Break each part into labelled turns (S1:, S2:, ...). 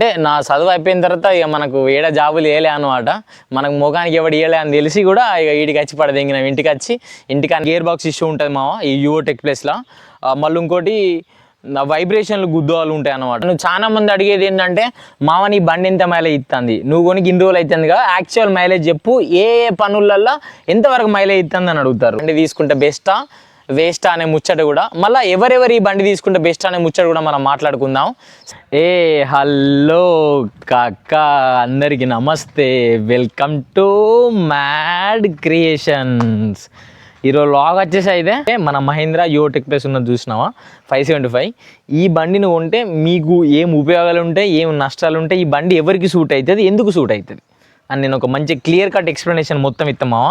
S1: అంటే నా చదువు అయిపోయిన తర్వాత ఇక మనకు ఏడ జాబులు వేయలే అనమాట మనకు ముఖానికి ఎవడు వేయలే అని తెలిసి కూడా ఇక వీడికి వచ్చి ఇంకా ఇంటికి వచ్చి ఇంటికి గేర్ బాక్స్ ఇష్యూ ఉంటుంది మామ ఈ యువో టెక్ ప్లేస్లో మళ్ళీ ఇంకోటి వైబ్రేషన్లు గుద్దోలు ఉంటాయి అనమాట నువ్వు చాలా మంది అడిగేది ఏంటంటే మామ నీ బండి ఎంత మైలేజ్ ఇస్తుంది నువ్వు కొని ఇన్ని రోజులు అవుతుంది కదా యాక్చువల్ మైలేజ్ చెప్పు ఏ ఏ పనులల్లో ఎంతవరకు మైలేజ్ ఇస్తుంది అని అడుగుతారు అంటే తీసుకుంటే బెస్టా వేస్ట్ అనే ముచ్చట కూడా మళ్ళీ ఎవరెవరు ఈ బండి తీసుకుంటే బెస్ట్ అనే ముచ్చట కూడా మనం మాట్లాడుకుందాం ఏ హలో కాక అందరికి నమస్తే వెల్కమ్ టు మ్యాడ్ క్రియేషన్స్ ఈరోజు లాగ్ వచ్చేసి అయితే మన మహీంద్రా యో టెక్ ప్లస్ ఉన్నది చూసినావా ఫైవ్ సెవెంటీ ఫైవ్ ఈ బండిని కొంటే మీకు ఏం ఉపయోగాలు ఉంటాయి ఏం నష్టాలు ఉంటాయి ఈ బండి ఎవరికి సూట్ అవుతుంది ఎందుకు సూట్ అవుతుంది అని నేను ఒక మంచి క్లియర్ కట్ ఎక్స్ప్లెనేషన్ మొత్తం ఇస్తామా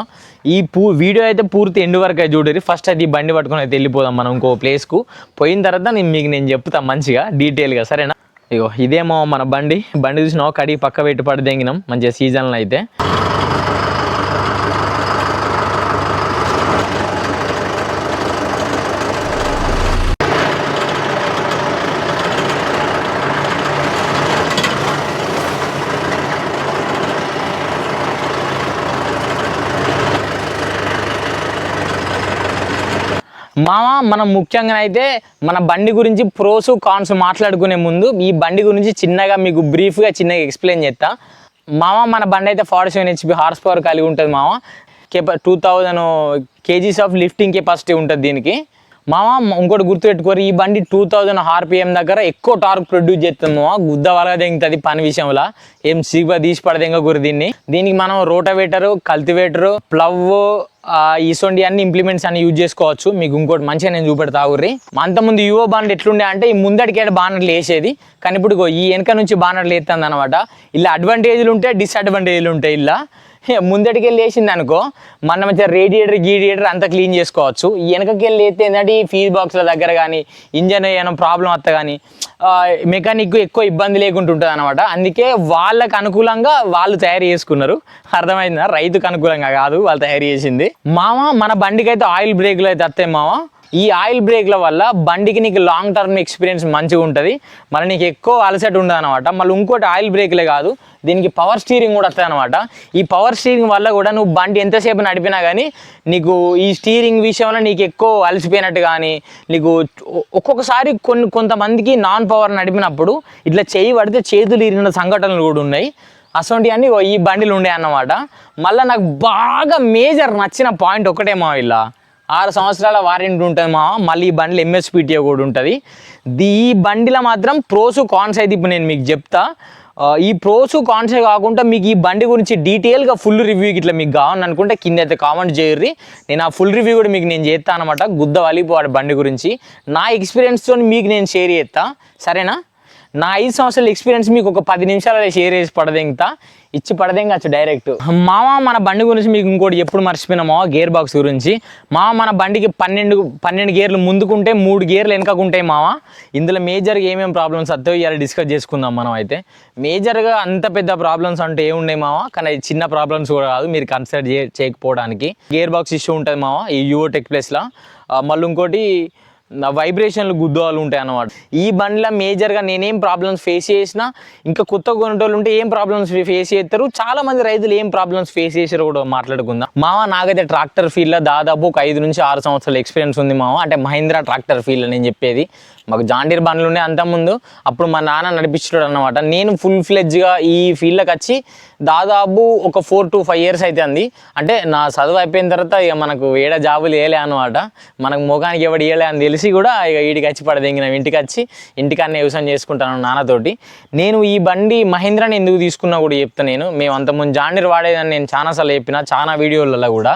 S1: ఈ పూ వీడియో అయితే పూర్తి ఎండు వరకు అయితే చూడరు ఫస్ట్ అది బండి పట్టుకొని అయితే వెళ్ళిపోదాం మనం ఇంకో ప్లేస్కు పోయిన తర్వాత నేను మీకు నేను చెప్తా మంచిగా డీటెయిల్గా సరేనా ఇగో ఇదేమో మన బండి బండి చూసినావు కడిగి పక్క పెట్టుబడి దెంగినాం మంచిగా సీజన్లో అయితే మామ మనం ముఖ్యంగా అయితే మన బండి గురించి ప్రోస్ కాన్స్ మాట్లాడుకునే ముందు ఈ బండి గురించి చిన్నగా మీకు బ్రీఫ్గా చిన్నగా ఎక్స్ప్లెయిన్ చేస్తా మామ మన బండి అయితే forty seven HP horsepower కలిగి ఉంటుంది మామ కేప two thousand KGs of lifting capacity ఉంటుంది దీనికి మామ ఇంకోటి గుర్తుపెట్టుకోరు ఈ బండి టూ థౌజండ్ ఆర్పిఎం దగ్గర ఎక్కువ టార్క్ ప్రొడ్యూస్ చేస్తుంది మామ గుద్ద వలగ తెంగుతుంది పని విషయంలో ఏం సీగా తీసి గురి దీన్ని దీనికి మనం రోటవేటరు కల్తివేటరు ప్లవ్ ఇసొంటి అన్ని ఇంప్లిమెంట్స్ అన్ని యూజ్ చేసుకోవచ్చు మీకు ఇంకోటి మంచిగా నేను చూపెడతా ఊర్రి అంతకుముందు యువో బానర్ ఎట్లుండే అంటే ఈ ముందటికేట బానర్లు వేసేది కానీ ఇప్పుడు ఈ వెనక నుంచి బానర్లు వేస్తుంది అనమాట ఇలా అడ్వాంటేజ్లు ఉంటాయి డిస్అడ్వాంటేజ్లు ఉంటాయి ఇలా ముందటికెళ్ళి వెళ్ళి వేసింది అనుకో మనం మధ్య రేడియేటర్ గీడియేటర్ అంతా క్లీన్ చేసుకోవచ్చు వెనకకి వెళ్ళి అయితే ఏంటంటే ఈ ఫీజ్ బాక్స్ల దగ్గర కానీ ఇంజన్ ఏమైనా ప్రాబ్లం వస్తా కానీ మెకానిక్ ఎక్కువ ఇబ్బంది లేకుండా ఉంటుంది అనమాట అందుకే వాళ్ళకు అనుకూలంగా వాళ్ళు తయారు చేసుకున్నారు అర్థమైందా రైతుకు అనుకూలంగా కాదు వాళ్ళు తయారు చేసింది మామ మన బండికి అయితే ఆయిల్ బ్రేక్లు అయితే వస్తాయి మామ ఈ ఆయిల్ బ్రేక్ల వల్ల బండికి నీకు లాంగ్ టర్మ్ ఎక్స్పీరియన్స్ మంచిగా ఉంటుంది మళ్ళీ నీకు ఎక్కువ అలసట ఉండదు అనమాట మళ్ళీ ఇంకోటి ఆయిల్ బ్రేక్లే కాదు దీనికి పవర్ స్టీరింగ్ కూడా వస్తుంది అనమాట ఈ పవర్ స్టీరింగ్ వల్ల కూడా నువ్వు బండి ఎంతసేపు నడిపినా కానీ నీకు ఈ స్టీరింగ్ విషయంలో నీకు ఎక్కువ అలసిపోయినట్టు కానీ నీకు ఒక్కొక్కసారి కొన్ని కొంతమందికి నాన్ పవర్ నడిపినప్పుడు ఇట్లా చేయి పడితే చేతులు ఇరిగిన సంఘటనలు కూడా ఉన్నాయి అసొంటివన్నీ ఈ బండిలు ఉండే అన్నమాట మళ్ళీ నాకు బాగా మేజర్ నచ్చిన పాయింట్ ఒకటేమో ఇలా ఆరు సంవత్సరాల వారంటీ ఉంటుంది మా మళ్ళీ ఈ బండిలో ఎంఎస్పిటిఏ కూడా ఉంటుంది ఈ బండిలో మాత్రం ప్రోసు కాన్స్ అయితే ఇప్పుడు నేను మీకు చెప్తా ఈ ప్రోసు కాన్సే కాకుండా మీకు ఈ బండి గురించి డీటెయిల్గా ఫుల్ రివ్యూ ఇట్లా మీకు కావాలని అనుకుంటే కింద అయితే కామెంట్ చేయర్రి నేను ఆ ఫుల్ రివ్యూ కూడా మీకు నేను చేస్తాను అనమాట గుద్ద వాలిపోవాడు బండి గురించి నా ఎక్స్పీరియన్స్తో మీకు నేను షేర్ చేస్తా సరేనా నా ఐదు సంవత్సరాల ఎక్స్పీరియన్స్ మీకు ఒక పది నిమిషాలలో షేర్ చేసి ఇంకా ఇచ్చి కావచ్చు డైరెక్ట్ మామ మన బండి గురించి మీకు ఇంకోటి ఎప్పుడు మర్చిపోయినామో గేర్ బాక్స్ గురించి మామ మన బండికి పన్నెండు పన్నెండు గేర్లు ముందుకుంటే మూడు గేర్లు వెనకకుంటాయి మామ ఇందులో మేజర్గా ఏమేమి ప్రాబ్లమ్స్ వస్తాయో ఇవాళ డిస్కస్ చేసుకుందాం మనం అయితే మేజర్గా అంత పెద్ద ప్రాబ్లమ్స్ అంటే ఏమున్నాయి మావా కానీ చిన్న ప్రాబ్లమ్స్ కూడా కాదు మీరు కన్సిడర్ చేయకపోవడానికి గేర్ బాక్స్ ఇష్యూ ఉంటుంది మావా ఈ యువో టెక్ ప్లేస్లో మళ్ళీ ఇంకోటి వైబ్రేషన్లు వాళ్ళు ఉంటాయి అన్నమాట ఈ బండిలో మేజర్గా నేనేం ప్రాబ్లమ్స్ ఫేస్ చేసినా ఇంకా కొత్త కొనేటోళ్ళు ఉంటే ఏం ప్రాబ్లమ్స్ ఫేస్ చేస్తారు చాలా మంది రైతులు ఏం ప్రాబ్లమ్స్ ఫేస్ చేసారు కూడా మాట్లాడుకుందాం మావ నాకైతే ట్రాక్టర్ ఫీల్డ్లో దాదాపు ఒక ఐదు నుంచి ఆరు సంవత్సరాల ఎక్స్పీరియన్స్ ఉంది మావ అంటే మహీంద్రా ట్రాక్టర్ ఫీల్డ్ నేను చెప్పేది మాకు జాండీర్ బండ్లు ఉన్నాయి అంత ముందు అప్పుడు మా నాన్న నడిపించాడు అనమాట నేను ఫుల్ ఫ్లెడ్జ్గా ఈ ఫీల్డ్లోకి వచ్చి దాదాపు ఒక ఫోర్ టు ఫైవ్ ఇయర్స్ అంది అంటే నా చదువు అయిపోయిన తర్వాత ఇక మనకు ఏడ జాబులు వేయలే అనమాట మనకు ముఖానికి ఎవడు వేయలే అని తెలిసి కూడా ఇక వీడికి వచ్చి పడదింగినాం ఇంటికి వచ్చి ఇంటికన్నా వ్యవసాయం చేసుకుంటాను నాన్నతోటి నేను ఈ బండి మహేంద్రని ఎందుకు తీసుకున్నా కూడా చెప్తాను నేను మేము అంతకుముందు జాండీర్ వాడేదని నేను చాలా సార్లు చెప్పిన చాలా వీడియోలలో కూడా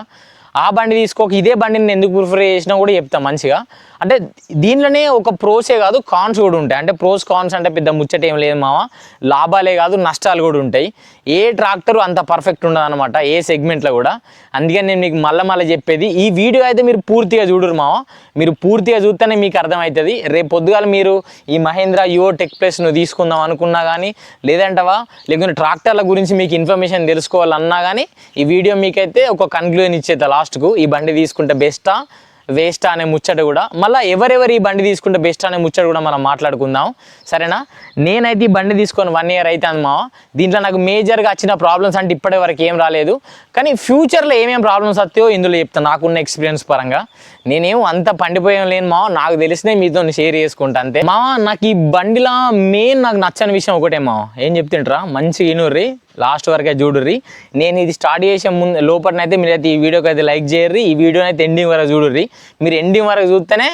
S1: ఆ బండి తీసుకోక ఇదే బండిని ఎందుకు ప్రిఫర్ చేసినా కూడా చెప్తాను మంచిగా అంటే దీనిలోనే ఒక ప్రోసే కాదు కాన్స్ కూడా ఉంటాయి అంటే ప్రోస్ కాన్స్ అంటే పెద్ద ముచ్చట ఏం లేదు మామ లాభాలే కాదు నష్టాలు కూడా ఉంటాయి ఏ ట్రాక్టర్ అంత పర్ఫెక్ట్ ఉండదు అనమాట ఏ సెగ్మెంట్లో కూడా అందుకని నేను మీకు మళ్ళీ మళ్ళీ చెప్పేది ఈ వీడియో అయితే మీరు పూర్తిగా చూడరు మామ మీరు పూర్తిగా చూస్తేనే మీకు అర్థమవుతుంది రేపు పొద్దుగాల మీరు ఈ మహేంద్ర యువో టెక్ ప్లస్ను తీసుకుందాం అనుకున్నా కానీ లేదంటవా లేకుంటే ట్రాక్టర్ల గురించి మీకు ఇన్ఫర్మేషన్ తెలుసుకోవాలన్నా కానీ ఈ వీడియో మీకైతే ఒక కన్క్లూజన్ ఇచ్చేది లాస్ట్కు ఈ బండి తీసుకుంటే బెస్టా వేస్ట్ అనే ముచ్చట కూడా మళ్ళీ ఎవరెవరు ఈ బండి తీసుకుంటే బెస్ట్ అనే ముచ్చట కూడా మనం మాట్లాడుకుందాం సరేనా నేనైతే ఈ బండి తీసుకొని వన్ ఇయర్ అయితే అనుమా దీంట్లో నాకు మేజర్గా వచ్చిన ప్రాబ్లమ్స్ అంటే ఇప్పటి వరకు ఏం రాలేదు కానీ ఫ్యూచర్లో ఏమేమి ప్రాబ్లమ్స్ వస్తాయో ఇందులో చెప్తాను నాకున్న ఎక్స్పీరియన్స్ పరంగా నేనేం అంత పండిపోయాం లేను మావ నాకు తెలిసినవి మీతో షేర్ చేసుకుంటా అంతే మావ నాకు ఈ బండిలా మెయిన్ నాకు నచ్చని విషయం ఒకటే మావ ఏం చెప్తుంటారా మంచి ఇనుర్రి లాస్ట్ వరకే చూడుర్రి నేను ఇది స్టార్ట్ చేసే ముందు లోపలనైతే అయితే ఈ వీడియోకి అయితే లైక్ చేయర్రి ఈ వీడియోని అయితే ఎండింగ్ వరకు చూడుర్రి మీరు ఎండింగ్ వరకు చూస్తేనే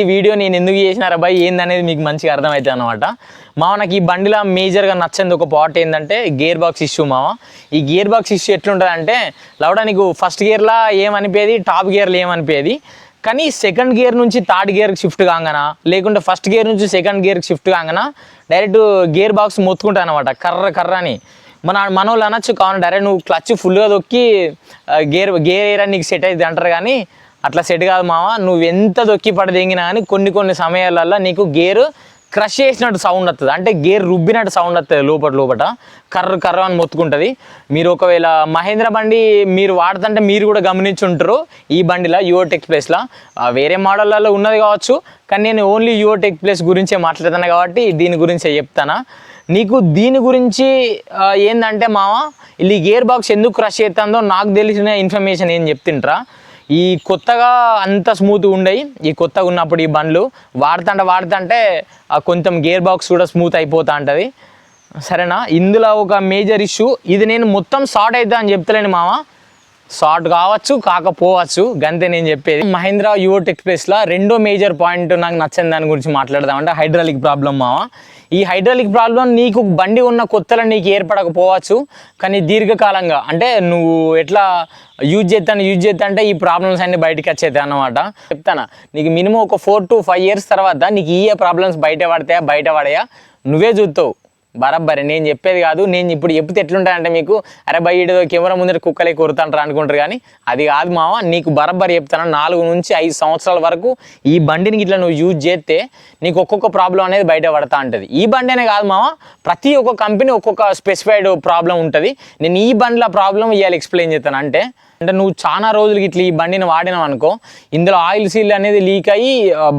S1: ఈ వీడియో నేను ఎందుకు చేసినారా బాయ్ ఏందనేది మీకు మంచిగా అర్థమవుతుంది అనమాట మామ నాకు ఈ బండిలో మేజర్గా నచ్చింది ఒక పార్ట్ ఏంటంటే గేర్ బాక్స్ ఇష్యూ మావ ఈ గేర్ బాక్స్ ఇష్యూ ఎట్లుంటుంది అంటే లవడా నీకు ఫస్ట్ గేర్లా ఏమనిపేది టాప్ గేర్లో ఏమనిపేది కానీ సెకండ్ గేర్ నుంచి థర్డ్ గేర్కి షిఫ్ట్ కాగానా లేకుంటే ఫస్ట్ గేర్ నుంచి సెకండ్ గేర్కి షిఫ్ట్ కాగానా డైరెక్ట్ గేర్ బాక్స్ మొత్తుకుంటాను అనమాట కర్ర కర్ర అని మన మనోళ్ళు అనొచ్చు కావున డైరెక్ట్ నువ్వు క్లచ్ ఫుల్గా దొక్కి గేర్ గేర్ ఎయిర్ నీకు సెట్ అవుతుంది అంటారు కానీ అట్లా సెట్ కాదు మావా నువ్వు ఎంత దొక్కి పడదెంగినా కానీ కొన్ని కొన్ని సమయాలలో నీకు గేరు క్రష్ చేసినట్టు సౌండ్ వస్తుంది అంటే గేర్ రుబ్బినట్టు సౌండ్ వస్తుంది లోపల లోపల కర్ర కర్ర అని మొత్తుకుంటుంది మీరు ఒకవేళ మహేంద్ర బండి మీరు వాడుతుంటే మీరు కూడా గమనించి ఉంటారు ఈ బండిలో టెక్ ప్లేస్లో వేరే మోడళ్ళలో ఉన్నది కావచ్చు కానీ నేను ఓన్లీ టెక్ ప్లేస్ గురించే మాట్లాడతాను కాబట్టి దీని గురించే చెప్తాను నీకు దీని గురించి ఏంటంటే మావా ఈ గేర్ బాక్స్ ఎందుకు క్రష్ చేస్తుందో నాకు తెలిసిన ఇన్ఫర్మేషన్ ఏం చెప్తుంటారా ఈ కొత్తగా అంత స్మూత్గా ఉండయి ఈ కొత్తగా ఉన్నప్పుడు ఈ బండ్లు వాడుతుంటే వాడుతుంటే కొంచెం గేర్ బాక్స్ కూడా స్మూత్ అయిపోతూ ఉంటుంది సరేనా ఇందులో ఒక మేజర్ ఇష్యూ ఇది నేను మొత్తం షార్ట్ అవుతా అని చెప్తలేను మామ షార్ట్ కావచ్చు కాకపోవచ్చు గంతే నేను చెప్పేది మహీంద్రా ఎక్స్ప్రెస్ లో రెండో మేజర్ పాయింట్ నాకు నచ్చని దాని గురించి మాట్లాడదామంటే హైడ్రాలిక్ ప్రాబ్లం మావా ఈ హైడ్రాలిక్ ప్రాబ్లం నీకు బండి ఉన్న కొత్తలో నీకు ఏర్పడకపోవచ్చు కానీ దీర్ఘకాలంగా అంటే నువ్వు ఎట్లా యూజ్ చేస్తాను యూజ్ చేస్తా అంటే ఈ ప్రాబ్లమ్స్ అన్ని బయటకు వచ్చేది అనమాట చెప్తానా నీకు మినిమం ఒక ఫోర్ టు ఫైవ్ ఇయర్స్ తర్వాత నీకు ఏ ప్రాబ్లమ్స్ బయట పడతాయా బయట పడయా నువ్వే చూస్తావు బరాబరే నేను చెప్పేది కాదు నేను ఇప్పుడు చెప్తే ఎట్లుంటాయంటే మీకు అరే బై కెమెరా ముందర కుక్కలే కొరుతాంటారు అనుకుంటారు కానీ అది కాదు మావ నీకు బరాబర్ చెప్తాను నాలుగు నుంచి ఐదు సంవత్సరాల వరకు ఈ బండిని ఇట్లా నువ్వు యూజ్ చేస్తే నీకు ఒక్కొక్క ప్రాబ్లం అనేది బయట పడతా ఉంటుంది ఈ బండి అనే కాదు మావా ప్రతి ఒక్క కంపెనీ ఒక్కొక్క స్పెసిఫైడ్ ప్రాబ్లం ఉంటుంది నేను ఈ బండిలో ప్రాబ్లం ఇవాళ ఎక్స్ప్లెయిన్ చేస్తాను అంటే అంటే నువ్వు చాలా రోజులకి ఇట్లా ఈ బండిని వాడినావు అనుకో ఇందులో ఆయిల్ సీల్ అనేది లీక్ అయ్యి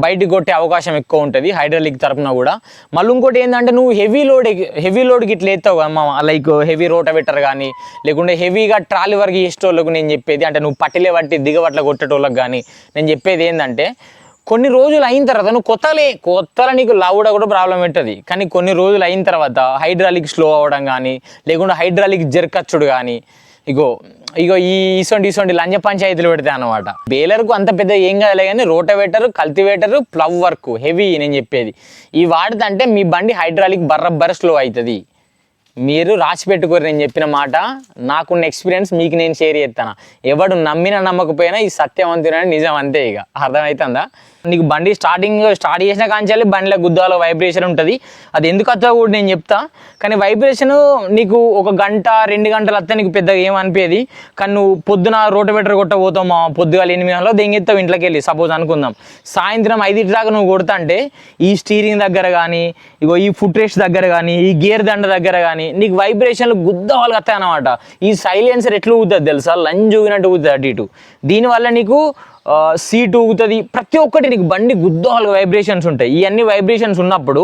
S1: బయటకు కొట్టే అవకాశం ఎక్కువ ఉంటుంది హైడ్రాలిక్ తరఫున కూడా మళ్ళీ ఇంకోటి ఏంటంటే నువ్వు హెవీ లోడ్ హెవీ లోడ్కి ఇట్లా ఎత్తావు కదా లైక్ హెవీ రోటవెటర్ కానీ లేకుంటే హెవీగా ట్రాలీ వరకు ఇష్టోళ్ళకు నేను చెప్పేది అంటే నువ్వు పట్టిలే పట్టి దిగబట్ల కొట్టేటోళ్ళకి కానీ నేను చెప్పేది ఏంటంటే కొన్ని రోజులు అయిన తర్వాత నువ్వు కొత్తలే కొత్తల నీకు లావ్ కూడా ప్రాబ్లం పెట్టదు కానీ కొన్ని రోజులు అయిన తర్వాత హైడ్రాలిక్ స్లో అవ్వడం కానీ లేకుండా హైడ్రాలిక్ జర్కచ్చుడు కానీ ఇగో ఇగో ఈ ఇసొంటి ఇసొంటి లంజ పంచాయతీలు పెడతాయి అనమాట బేలర్కు అంత పెద్ద ఏం కాదులే కానీ rotavator cultivator plough work heavy నేను చెప్పేది ఈ వాడితే మీ బండి హైడ్రాలిక్ బర్ర బర్ర స్లో అవుతుంది మీరు రాసి పెట్టుకోరు నేను చెప్పిన మాట నాకున్న ఎక్స్పీరియన్స్ మీకు నేను షేర్ చేస్తాను ఎవడు నమ్మినా నమ్మకపోయినా ఈ సత్యవంతుడు నిజం అంతే ఇక అర్థమవుతుందా నీకు బండి స్టార్టింగ్ స్టార్ట్ చేసిన కాంచాలి బండిలో గుద్దాలో వైబ్రేషన్ ఉంటుంది అది ఎందుకు వస్తుందో కూడా నేను చెప్తా కానీ వైబ్రేషన్ నీకు ఒక గంట రెండు గంటలు వస్తే నీకు పెద్దగా ఏమనిపేది కానీ నువ్వు పొద్దున రోటోవేటర్ కొట్టబోతావు మా పొద్దుగాల ఎనిమిది గంటలో దెంగెత్తావు ఇంట్లోకి వెళ్ళి సపోజ్ అనుకుందాం సాయంత్రం ఐదింటి దాకా నువ్వు కొడతా అంటే ఈ స్టీరింగ్ దగ్గర కానీ ఇగో ఈ ఫుట్ రేస్ట్ దగ్గర కానీ ఈ గేర్ దండ దగ్గర కానీ నీకు వైబ్రేషన్లు గుద్ద వాళ్ళు వస్తాయి అనమాట ఈ సైలెన్సర్ ఎట్లా ఊతుంది తెలుసా లంజ్ ఊగినట్టు ఊతుంది అటు ఇటు దీనివల్ల నీకు సీట్ ఊగుతుంది ప్రతి ఒక్కటి నీకు బండి గుద్దోహాలు వైబ్రేషన్స్ ఉంటాయి ఇవన్నీ వైబ్రేషన్స్ ఉన్నప్పుడు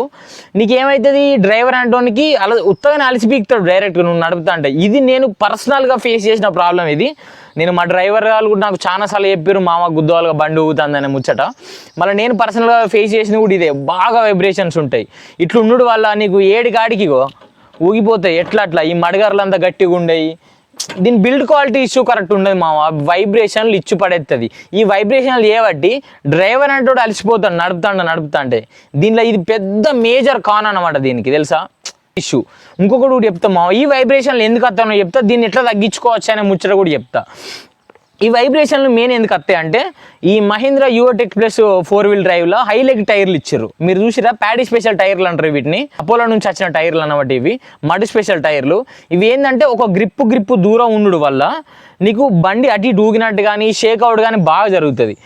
S1: నీకు ఏమవుతుంది డ్రైవర్ అంటోనికి అలా ఉత్తగా అలసిపీకుతాడు డైరెక్ట్గా నువ్వు నడుపుతా అంటే ఇది నేను పర్సనల్గా ఫేస్ చేసిన ప్రాబ్లం ఇది నేను మా డ్రైవర్ వాళ్ళు కూడా నాకు చాలాసార్లు చెప్పారు మామ గుద్దోహాలుగా బండి ఊగుతుందనే ముచ్చట మళ్ళీ నేను పర్సనల్గా ఫేస్ చేసిన కూడా ఇదే బాగా వైబ్రేషన్స్ ఉంటాయి ఇట్లుండు వల్ల నీకు ఏడు గాడికిగో ఊగిపోతాయి ఎట్లా అట్లా ఈ మడగారులంతా గట్టిగా ఉండేవి దీని బిల్డ్ క్వాలిటీ ఇష్యూ కరెక్ట్ ఉండదు మా వైబ్రేషన్లు ఇచ్చు పడేస్తుంది ఈ వైబ్రేషన్లు చేయబట్టి డ్రైవర్ అంటే అలసిపోతాడు నడుపుతాడు నడుపుతా అంటే దీనిలో ఇది పెద్ద మేజర్ కాన్ అనమాట దీనికి తెలుసా ఇష్యూ ఇంకొకటి కూడా చెప్తా మావా ఈ వైబ్రేషన్లు ఎందుకు అత్తానో చెప్తా దీన్ని ఎట్లా తగ్గించుకోవచ్చు అనే ముచ్చట కూడా చెప్తా ఈ వైబ్రేషన్లు మెయిన్ ఎందుకు వస్తాయి అంటే ఈ Mahindra Yuvo Tech plus four wheel డ్రైవ్లో హైలెక్ టైర్లు ఇచ్చారు మీరు చూసిరా ప్యాడి స్పెషల్ టైర్లు అంటారు వీటిని అపోలో నుంచి వచ్చిన టైర్లు అన్నమాట ఇవి మడ్ స్పెషల్ టైర్లు ఇవి ఏంటంటే ఒక గ్రిప్పు గ్రిప్పు దూరం ఉండడం వల్ల నీకు బండి అటు ఇటు ఊగినట్టు కానీ అవుట్ కానీ బాగా జరుగుతుంది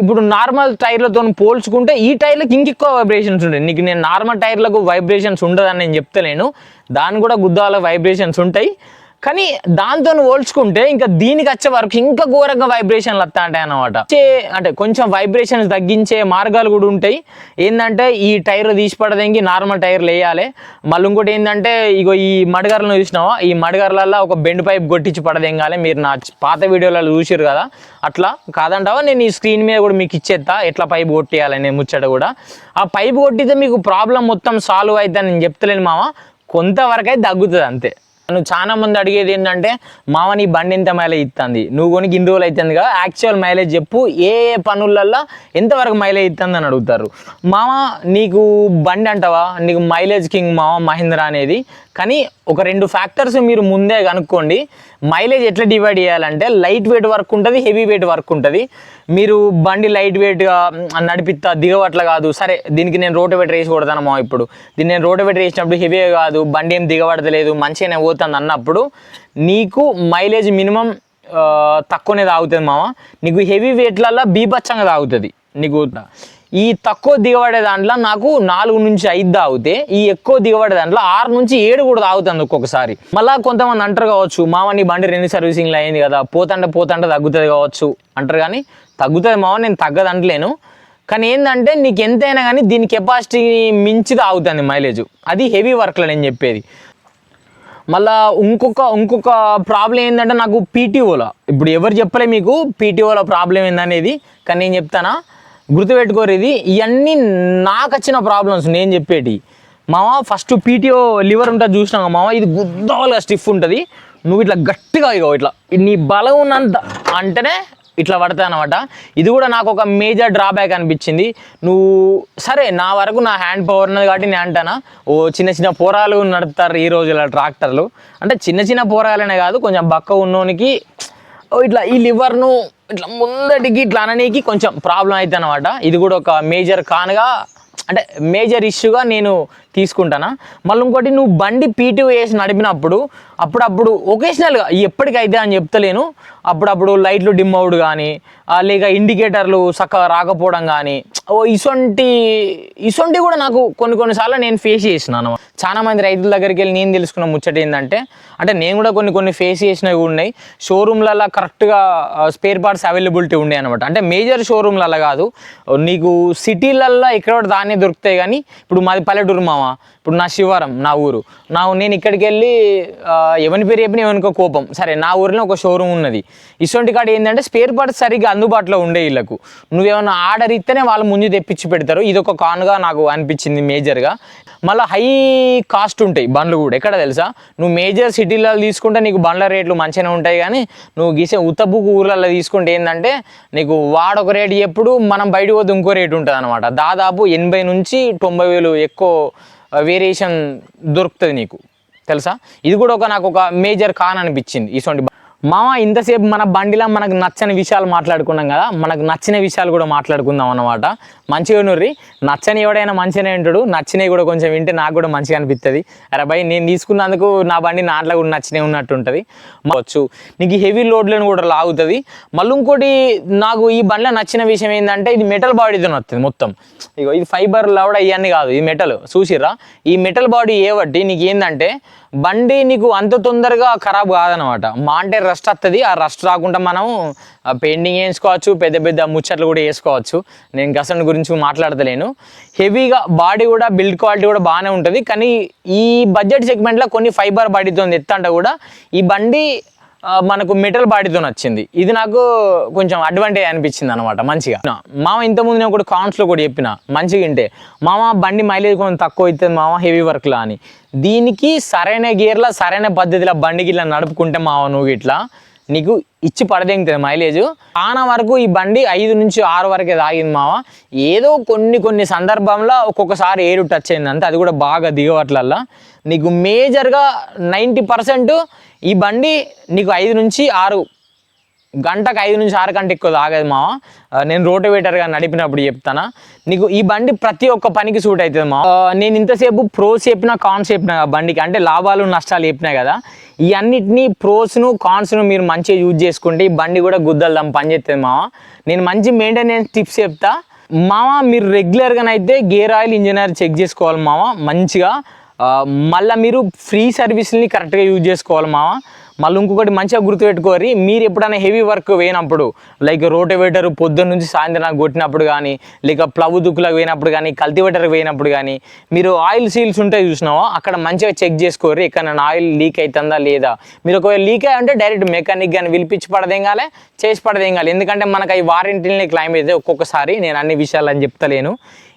S1: ఇప్పుడు నార్మల్ టైర్లతో పోల్చుకుంటే ఈ టైర్లకు ఇంకెక్కువ వైబ్రేషన్స్ ఉంటాయి నీకు నేను నార్మల్ టైర్లకు వైబ్రేషన్స్ ఉండదని నేను చెప్తలేను దాని కూడా గుద్దాల వైబ్రేషన్స్ ఉంటాయి కానీ దాంతో పోల్చుకుంటే ఇంకా దీనికి వచ్చే వరకు ఇంకా ఘోరంగా వైబ్రేషన్లు వస్తా ఉంటాయి అనమాట అంటే కొంచెం వైబ్రేషన్స్ తగ్గించే మార్గాలు కూడా ఉంటాయి ఏంటంటే ఈ టైర్ తీసి పడదేంకి నార్మల్ టైర్లు వేయాలి మళ్ళీ ఇంకోటి ఏంటంటే ఇగో ఈ మడగర్లను చూసినావా ఈ మడగర్లలో ఒక బెండ్ పైప్ కొట్టించి పడదేంగాలి మీరు నా పాత వీడియోలలో చూసారు కదా అట్లా కాదంటావా నేను ఈ స్క్రీన్ మీద కూడా మీకు ఇచ్చేస్తా ఎట్లా పైప్ కొట్టేయాలని ముచ్చట కూడా ఆ పైప్ కొట్టితే మీకు ప్రాబ్లం మొత్తం సాల్వ్ అవుతుందని నేను చెప్తలేను మామ కొంతవరకు అయితే తగ్గుతుంది అంతే నువ్వు చాలా మంది అడిగేది ఏంటంటే మామ నీ బండి ఎంత మైలేజ్ ఇస్తుంది నువ్వు కొనికి ఇన్ని రోజులు అవుతుంది కదా యాక్చువల్ మైలేజ్ చెప్పు ఏ ఏ పనులల్లో ఎంతవరకు మైలేజ్ ఇస్తుంది అని అడుగుతారు మామ నీకు బండి అంటావా నీకు మైలేజ్ కింగ్ మామ మహీంద్రా అనేది కానీ ఒక రెండు ఫ్యాక్టర్స్ మీరు ముందే కనుక్కోండి మైలేజ్ ఎట్లా డివైడ్ చేయాలంటే లైట్ వెయిట్ వర్క్ ఉంటుంది హెవీ వెయిట్ వర్క్ ఉంటుంది మీరు బండి లైట్ వెయిట్గా నడిపిస్తా దిగవట్ల కాదు సరే దీనికి నేను రోడ్ వెయిట్ కొడతానమ్మా ఇప్పుడు దీన్ని నేను వెయిట్ వేసినప్పుడు హెవీ కాదు బండి ఏం దిగబడతలేదు మంచిగానే పోతుంది అన్నప్పుడు నీకు మైలేజ్ మినిమం తక్కువనే తాగుతుంది మామ నీకు హెవీ వెయిట్లల్లో బీభత్సంగా తాగుతుంది నీకు ఈ తక్కువ దిగబడే దాంట్లో నాకు నాలుగు నుంచి ఐదు తాగితే ఈ ఎక్కువ దిగబడే దాంట్లో ఆరు నుంచి ఏడు కూడా తాగుతుంది ఒక్కొక్కసారి మళ్ళీ కొంతమంది అంటారు కావచ్చు మామని బండి రెండు సర్వీసింగ్లు అయింది కదా పోతంటే పోతంటే తగ్గుతుంది కావచ్చు అంటారు కానీ తగ్గుతుంది మామ నేను తగ్గదంటలేను కానీ ఏంటంటే నీకు ఎంతైనా కానీ దీని కెపాసిటీ మించి తాగుతుంది మైలేజ్ అది హెవీ వర్క్లో నేను చెప్పేది మళ్ళా ఇంకొక ఇంకొక ప్రాబ్లం ఏంటంటే నాకు పీటీఓలో ఇప్పుడు ఎవరు చెప్పలే మీకు పీటీఓలో ప్రాబ్లం ఏందనేది కానీ నేను చెప్తానా గుర్తుపెట్టుకోరేది ఇవన్నీ నాకు వచ్చిన ప్రాబ్లమ్స్ నేను చెప్పేటి మామ ఫస్ట్ పీటీఓ లివర్ ఉంటుంది చూసినా మామ ఇది గుద్దవాలుగా స్టిఫ్ ఉంటుంది నువ్వు ఇట్లా గట్టిగా ఇగో ఇట్లా నీ బలం ఉన్నంత అంటేనే ఇట్లా పడతాయి అనమాట ఇది కూడా నాకు ఒక మేజర్ డ్రాబ్యాక్ అనిపించింది నువ్వు సరే నా వరకు నా హ్యాండ్ పవర్ ఉన్నది కాబట్టి నేను అంటానా ఓ చిన్న చిన్న పోరాలు నడుపుతారు ఈ రోజుల ట్రాక్టర్లు అంటే చిన్న చిన్న పోరాలనే కాదు కొంచెం బక్క ఉన్నోనికి ఇట్లా ఈ లివర్ను ఇట్లా ముందటికి ఇట్లా అననీకి కొంచెం ప్రాబ్లం అవుతుంది అనమాట ఇది కూడా ఒక మేజర్ కాన్గా అంటే మేజర్ ఇష్యూగా నేను తీసుకుంటానా మళ్ళీ ఇంకోటి నువ్వు బండి పీటీ వేసి నడిపినప్పుడు అప్పుడప్పుడు ఒకేషనల్గా ఎప్పటికైతే అని చెప్తలేను అప్పుడప్పుడు లైట్లు డిమ్ అవ్వడు కానీ లేక ఇండికేటర్లు చక్కగా రాకపోవడం కానీ ఓ ఇసొంటి ఇసొంటి కూడా నాకు కొన్ని కొన్నిసార్లు నేను ఫేస్ చేసినాను చాలా మంది రైతుల దగ్గరికి వెళ్ళి నేను తెలుసుకున్న ముచ్చట ఏంటంటే అంటే నేను కూడా కొన్ని కొన్ని ఫేస్ చేసినవి ఉన్నాయి షోరూమ్లలో కరెక్ట్గా స్పేర్ పార్ట్స్ అవైలబిలిటీ ఉన్నాయి అనమాట అంటే మేజర్ షోరూమ్లలో కాదు నీకు సిటీలల్లో ఎక్కడ దాన్ని దొరుకుతాయి కానీ ఇప్పుడు మాది పల్లెటూరు మామ ఇప్పుడు నా శివారం నా ఊరు నా నేను ఇక్కడికి వెళ్ళి ఎవరి పేరు చెప్పిన ఎవరికో కోపం సరే నా ఊరిలో ఒక షోరూమ్ ఉన్నది ఇటువంటి కాడ ఏంటంటే స్పేర్ పార్ట్స్ సరిగ్గా అందుబాటులో ఉండే వీళ్ళకు నువ్వేమన్నా ఆర్డర్ ఇస్తేనే వాళ్ళు ముందు తెప్పించి పెడతారు ఇది ఒక కాన్గా నాకు అనిపించింది మేజర్గా మళ్ళీ హై కాస్ట్ ఉంటాయి బండ్లు కూడా ఎక్కడ తెలుసా నువ్వు మేజర్ సిటీలలో తీసుకుంటే నీకు బండ్ల రేట్లు మంచిగానే ఉంటాయి కానీ నువ్వు గీసే ఉత్తబుకు ఊర్లలో తీసుకుంటే ఏంటంటే నీకు వాడొక రేటు ఎప్పుడు మనం బయట పోతే ఇంకో రేటు ఉంటుంది అనమాట దాదాపు ఎనభై నుంచి తొంభై వేలు ఎక్కువ వేరియేషన్ దొరుకుతుంది నీకు తెలుసా ఇది కూడా ఒక నాకు ఒక మేజర్ కాన్ అనిపించింది ఇటువంటి మామ ఇంతసేపు మన బండిలో మనకు నచ్చని విషయాలు మాట్లాడుకున్నాం కదా మనకు నచ్చిన విషయాలు కూడా మాట్లాడుకుందాం అన్నమాట మంచిగా నుర్రి నచ్చని ఎవడైనా మంచిగానే ఉంటాడు నచ్చినవి కూడా కొంచెం వింటే నాకు కూడా మంచిగా అనిపిస్తుంది అరే భయ్ నేను తీసుకున్నందుకు నా బండి నాట్లో కూడా నచ్చినవి ఉన్నట్టు ఉంటుంది వచ్చు నీకు హెవీ లోడ్లను కూడా లాగుతుంది మళ్ళీ ఇంకోటి నాకు ఈ బండిలో నచ్చిన విషయం ఏంటంటే ఇది మెటల్ బాడీతో వస్తుంది మొత్తం ఇగో ఇది ఫైబర్ లవడ ఇవన్నీ కాదు ఇది మెటల్ చూసిరా ఈ మెటల్ బాడీ ఏవట్టి నీకు ఏంటంటే బండి నీకు అంత తొందరగా ఖరాబ్ కాదనమాట మా అంటే రస్ట్ వస్తుంది ఆ రస్ట్ రాకుండా మనం పెయింటింగ్ వేసుకోవచ్చు పెద్ద పెద్ద ముచ్చట్లు కూడా వేసుకోవచ్చు నేను గసన్ గురించి మాట్లాడతలేను హెవీగా బాడీ కూడా బిల్డ్ క్వాలిటీ కూడా బాగానే ఉంటుంది కానీ ఈ బడ్జెట్ సెగ్మెంట్లో కొన్ని ఫైబర్ బాడీతో ఎత్తంట కూడా ఈ బండి మనకు మెటల్ బాడీతో వచ్చింది ఇది నాకు కొంచెం అడ్వాంటేజ్ అనిపించింది అనమాట మంచిగా మామ ఇంతకుముందు నేను కూడా కాన్స్లో కూడా చెప్పిన మంచిగా ఇంటే మామ బండి మైలేజ్ కొంచెం తక్కువ అవుతుంది మామ హెవీ లా అని దీనికి సరైన గేర్లా సరైన పద్ధతిలో బండి ఇట్లా నడుపుకుంటే మావ నువ్వు ఇట్లా నీకు ఇచ్చి పడదేంగుతుంది మైలేజ్ చాలా వరకు ఈ బండి ఐదు నుంచి ఆరు వరకే తాగింది మావ ఏదో కొన్ని కొన్ని సందర్భంలో ఒక్కొక్కసారి ఏరు టచ్ అయింది అంతే అది కూడా బాగా దిగవట్లల్లా నీకు మేజర్గా నైంటీ పర్సెంట్ ఈ బండి నీకు ఐదు నుంచి ఆరు గంటకు ఐదు నుంచి ఆరు గంట ఎక్కువ తాగదు మా నేను రోటివేటర్గా నడిపినప్పుడు చెప్తానా నీకు ఈ బండి ప్రతి ఒక్క పనికి సూట్ అవుతుంది మా నేను ఇంతసేపు ప్రోస్ చెప్పిన కాన్స్ చెప్పిన బండికి అంటే లాభాలు నష్టాలు చెప్పినాయి కదా ఈ అన్నిటినీ ప్రోస్ను కాన్స్ను మీరు మంచిగా యూజ్ చేసుకుంటే ఈ బండి కూడా దాని పని చేస్తుంది మామ నేను మంచి మెయింటెనెన్స్ టిప్స్ చెప్తా మామ మీరు రెగ్యులర్గానైతే గేర్ ఆయిల్ ఇంజనీర్ చెక్ చేసుకోవాలి మామ మంచిగా మళ్ళీ మీరు ఫ్రీ సర్వీస్ని కరెక్ట్గా యూజ్ చేసుకోవాలి మావా మళ్ళీ ఇంకొకటి మంచిగా గుర్తుపెట్టుకోరి మీరు ఎప్పుడైనా హెవీ వర్క్ పోయినప్పుడు లైక్ రోటివేటర్ పొద్దున్న నుంచి సాయంత్రం కొట్టినప్పుడు కానీ లేక ప్లవ్ దుక్కులకు పోయినప్పుడు కానీ కల్తివేటర్ పోయినప్పుడు కానీ మీరు ఆయిల్ సీల్స్ ఉంటే చూసినావా అక్కడ మంచిగా చెక్ చేసుకోరి ఇక్కడ ఆయిల్ లీక్ అవుతుందా లేదా మీరు ఒకవేళ లీక్ అయ్యి ఉంటే డైరెక్ట్ మెకానిక్ కానీ పిలిపించి పడదేం కాలే చేసి పడదేం కాలే ఎందుకంటే మనకు అవి వారంటీని క్లైమ్ అయితే ఒక్కొక్కసారి నేను అన్ని విషయాలు అని చెప్తలేను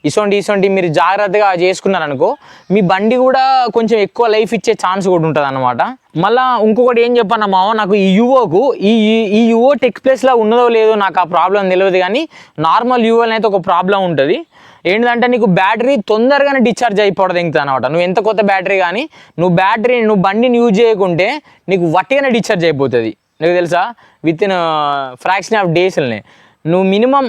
S1: ఇసోండి ఇసోండి మీరు జాగ్రత్తగా చేసుకున్నారనుకో మీ బండి కూడా కొంచెం ఎక్కువ లైఫ్ ఇచ్చే ఛాన్స్ కూడా ఉంటుంది అనమాట మళ్ళీ ఇంకొకటి ఏం చెప్పాను మావ నాకు ఈ యువోకు ఈ ఈ యువో టెక్ ప్లేస్లో ఉన్నదో లేదో నాకు ఆ ప్రాబ్లం తెలియదు కానీ నార్మల్ యువోలు అయితే ఒక ప్రాబ్లం ఉంటుంది ఏంటంటే నీకు బ్యాటరీ తొందరగానే డిశ్చార్జ్ అయిపోవడం దిగుతుంది అనమాట నువ్వు ఎంత కొత్త బ్యాటరీ కానీ నువ్వు బ్యాటరీ నువ్వు బండిని యూజ్ చేయకుంటే నీకు వట్టిగానే డిశ్చార్జ్ అయిపోతుంది నీకు తెలుసా విత్ ఇన్ ఫ్రాక్షన్ ఆఫ్ డేస్లనే నువ్వు మినిమం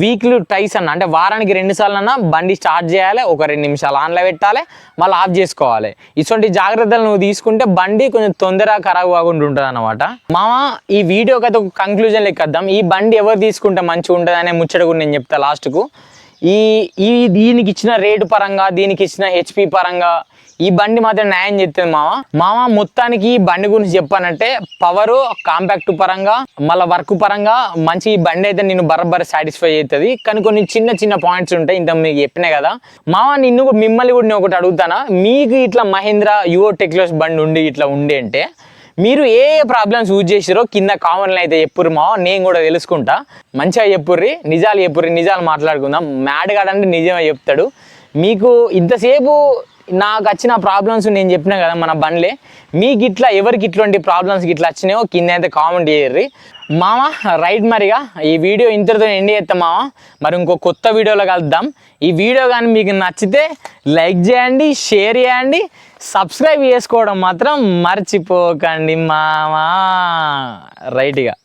S1: వీక్లు టైస్ అన్న అంటే వారానికి రెండు సార్లు అన్న బండి స్టార్ట్ చేయాలి ఒక రెండు నిమిషాలు ఆన్లో పెట్టాలి మళ్ళీ ఆఫ్ చేసుకోవాలి ఇటువంటి జాగ్రత్తలు నువ్వు తీసుకుంటే బండి కొంచెం తొందరగా ఖరాబ్ కాకుండా ఉంటుంది అనమాట మామ ఈ వీడియోకి అయితే ఒక కంక్లూజన్ లెక్కద్దాం ఈ బండి ఎవరు తీసుకుంటే మంచిగా ఉంటుంది అనే ముచ్చట కూడా నేను చెప్తాను లాస్ట్కు ఈ ఈ దీనికి ఇచ్చిన రేటు పరంగా దీనికి ఇచ్చిన హెచ్పి పరంగా ఈ బండి మాత్రం న్యాయం చెప్తుంది మామ మామ మొత్తానికి ఈ బండి గురించి చెప్పానంటే పవర్ కాంపాక్ట్ పరంగా మళ్ళీ వర్క్ పరంగా మంచి ఈ బండి అయితే నేను బరబ్బర సాటిస్ఫై అవుతుంది కానీ కొన్ని చిన్న చిన్న పాయింట్స్ ఉంటాయి ఇంత మీకు చెప్పినాయి కదా మామ నిన్ను మిమ్మల్ని కూడా నేను ఒకటి అడుగుతానా మీకు ఇట్లా మహేంద్ర యువో టెక్లోస్ బండి ఉండి ఇట్లా ఉండి అంటే మీరు ఏ ఏ ప్రాబ్లమ్స్ యూజ్ చేసారో కింద కామన్లు అయితే చెప్పుర్రు మా నేను కూడా తెలుసుకుంటా మంచిగా చెప్పుర్రి నిజాలు చెప్పుర్రి నిజాలు మాట్లాడుకుందాం మ్యాడ్గాడంటే నిజమే చెప్తాడు మీకు ఇంతసేపు నాకు వచ్చిన ప్రాబ్లమ్స్ నేను చెప్పినా కదా మన బండ్లే మీకు ఇట్లా ఎవరికి ఇట్లాంటి ప్రాబ్లమ్స్ ఇట్లా వచ్చినాయో కింద అయితే కామెంట్ చేయర్రి మామ రైట్ మరిగా ఈ వీడియో ఇంతటితో ఎండ్ చేస్తాం మామ మరి ఇంకో కొత్త వీడియోలో కలుద్దాం ఈ వీడియో కానీ మీకు నచ్చితే లైక్ చేయండి షేర్ చేయండి సబ్స్క్రైబ్ చేసుకోవడం మాత్రం మర్చిపోకండి మామ రైట్గా